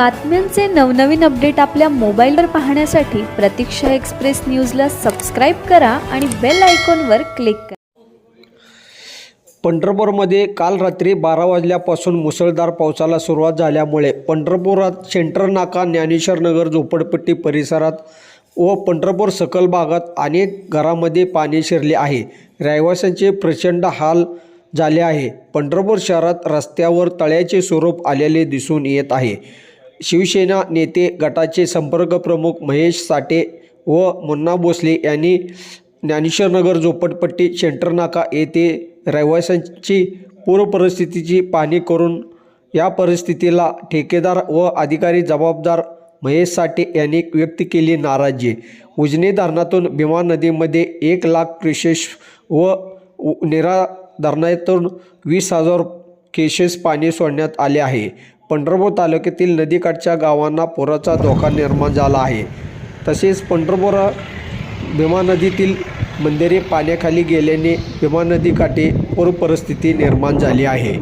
बातम्यांचे नवनवीन अपडेट आपल्या मोबाईलवर पाहण्यासाठी प्रतीक्षा एक्सप्रेस न्यूजला सबस्क्राईब करा आणि बेल आयकॉनवर क्लिक करा. पंढरपूरमध्ये काल रात्री बारा वाजल्यापासून मुसळधार पावसाला सुरुवात झाल्यामुळे पंढरपुरात सेंटर नाका ज्ञानेश्वर नगर झोपडपट्टी परिसरात व पंढरपूर सकल भागात अनेक घरामध्ये पाणी शिरले आहे. रहिवाशांचे प्रचंड हाल झाले आहे. पंढरपूर शहरात रस्त्यावर तळ्याचे स्वरूप आलेले दिसून येत आहे. शिवसेना नेते गटाचे संपर्क प्रमुख महेश साठे व मुन्ना भोसले यांनी ज्ञानेश्वरनगर झोपडपट्टी शेंटरनाका येथे रहिवाशांची पूर्व परिस्थितीची पाहणी करून या परिस्थितीला ठेकेदार व अधिकारी जबाबदार महेश साठे यांनी व्यक्त केली नाराजी. उजने धरणातून भीमा नदीमध्ये एक लाख क्रिशेस व उ- निरा धरणातून वीस हजार केसेस पाणी सोडण्यात आले आहे. पंढरपूर तालुक्यातील नदीकाठच्या गावांना पुराचा धोका निर्माण झाला आहे. तसेच पंढरपूर भीमा नदीतील मंदिरे पाण्याखाली गेल्याने भीमा नदीकाठी पूर परिस्थिती निर्माण झाली आहे.